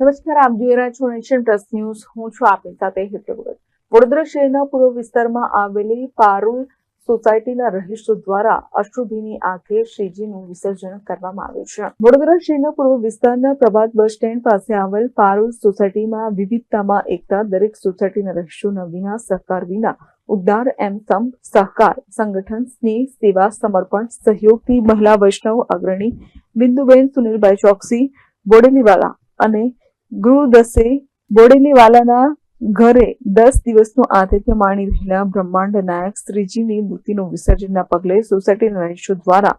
નમસ્કાર, આપ જોઈ રહ્યા છો નેશન પ્લસ ન્યૂઝ. હું છું આપની સાથે હેતલ વડોદરા શહેરના પૂર્વ વિસ્તારમાં આવેલી પારુલ સોસાયટીના રહીશો દ્વારા અશ્રુભીની આંખે શ્રીજીનું વિસર્જન કરવામાં આવ્યું છે. વડોદરા શહેરના પૂર્વ વિસ્તારના પ્રભાત બસ સ્ટેન્ડ પાસે આવેલ પારુલ સોસાયટીમાં વિવિધતામાં એકતા દરેક સોસાયટીના રહીશોના વિના સહકાર વિના ઉદ્ધાર એમ સંપ સહકાર સંગઠન સ્નેહ સેવા સમર્પણ સહયોગથી મહિલા વૈષ્ણવ અગ્રણી બિંદુબેન સુનિલભાઈ ચોકસી, બોડેલીવાલા અને ગુરુદસે બોડેલીવાલાના ઘરે દસ દિવસનું આતિથ્ય માણી રહેલા બ્રહ્માંડ નાયક શ્રીજીની મૂર્તિનું વિસર્જનના પગલે સોસાયટીના રહીશો દ્વારા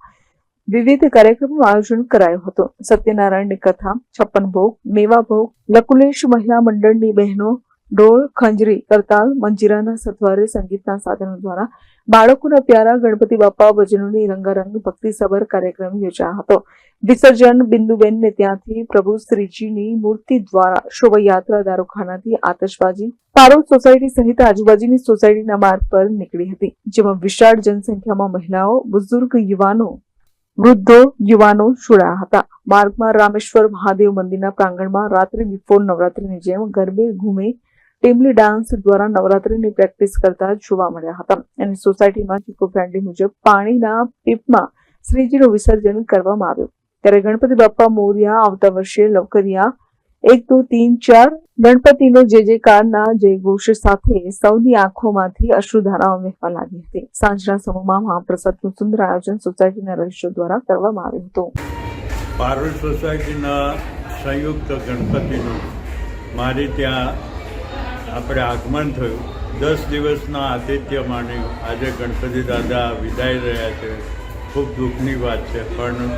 વિવિધ કાર્યક્રમનું આયોજન કરાયું હતું. સત્યનારાયણની કથા, છપ્પન ભોગ મેવા ભોગ લકુલેશ મહિલા મંડળની બહેનો ઢોલ, ખંજરી, કરતાલ, મંજીરાના સથવારે સંગીતના સાધનો દ્વારા બાળકોના પ્યારા, ગણપતિ બાપા, ભજનોની રંગારંગ ભક્તિસભર કાર્યક્રમ યોજાયો હતો. વિસર્જન બિંદુબેનને ત્યાંથી પ્રભુ શ્રીજીની મૂર્તિ દ્વારા શોભાયાત્રા દારૂખાનાથી આતશબાજી પારોલ સોસાયટી સહિત આજુબાજુની સોસાયટીના માર્ગ પર નીકળી હતી, જેમાં વિશાળ જનસંખ્યામાં મહિલાઓ, બુઝુર્ગ યુવાનો, વૃદ્ધો, યુવાનો જોડાયા હતા. માર્ગમાં રામેશ્વર મહાદેવ મંદિરના પ્રાંગણમાં રાત્રિ બિફોર નવરાત્રીની જેમ ગરબે, ઘૂમે ટીમલી ડાન્સ દ્વારા નવરાત્રીની પ્રેક્ટિસ કરતા જોવા મળ્યા હતા. અને સોસાયટીમાં ઇકો ફ્રેન્ડલી મુજબ પાણીના પીપમાં શ્રીજીનું વિસર્જન કરવામાં આવ્યું. ત્યારે ગણપતિ બાપ્પા મોર્યા આવતા વર્ષે લવકરિયા એક તો તીન, ચાર ગણપતિનો જે જે કારના જય ઘોષ સાથે સૌની આંખોમાંથી અશ્રુધારાઓ વહેવા લાગી હતી. સાંજના સમયમાં મહાપ્રસાદનું સુંદર આયોજન સોસાયટીના રહીશો દ્વારા કરવામાં આવ્યું હતું. પારુલ સોસાયટીના સંયુક્ત ગણપતિનું મારી ત્યાં આપણે આગમન થયું. દસ દિવસના આતિથ્ય માની આજે ગણપતિ દાદા વિદાય રહ્યા છે. ખૂબ દુઃખની વાત છે, પણ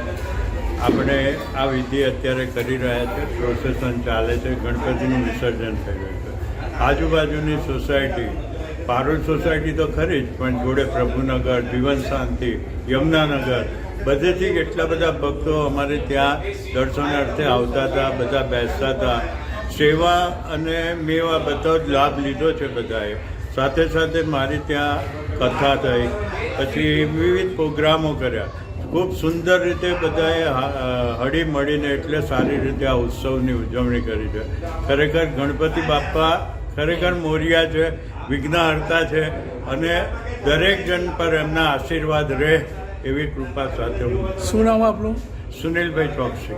આપણે આ વિધિ અત્યારે કરી રહ્યા છે. પ્રોસેસન ચાલે છે, ગણપતિનું વિસર્જન થઈ રહ્યું છે. આજુબાજુની સોસાયટી પારુલ સોસાયટી તો ખરી જ, પણ જોડે પ્રભુનગર, જીવન શાંતિ, યમુનાનગર, બધેથી એટલા બધા ભક્તો અમારે ત્યાં દર્શનાર્થે આવતા હતા, બધા બેસતા હતા. સેવા અને મેવા બધો જ લાભ લીધો છે બધાએ. સાથે સાથે મારી ત્યાં કથા થઈ પછી વિવિધ પ્રોગ્રામો કર્યા. ખૂબ સુંદર રીતે બધાએ હળી મળીને એટલે સારી રીતે આ ઉત્સવની ઉજવણી કરી છે. ખરેખર ગણપતિ બાપ્પા ખરેખર મોરિયા છે વિઘ્નહર્તા છે અને દરેક જણ પર એમના આશીર્વાદ રહે એવી કૃપા સાથે હું શું નામ આપણું Sunilbhai Choksi.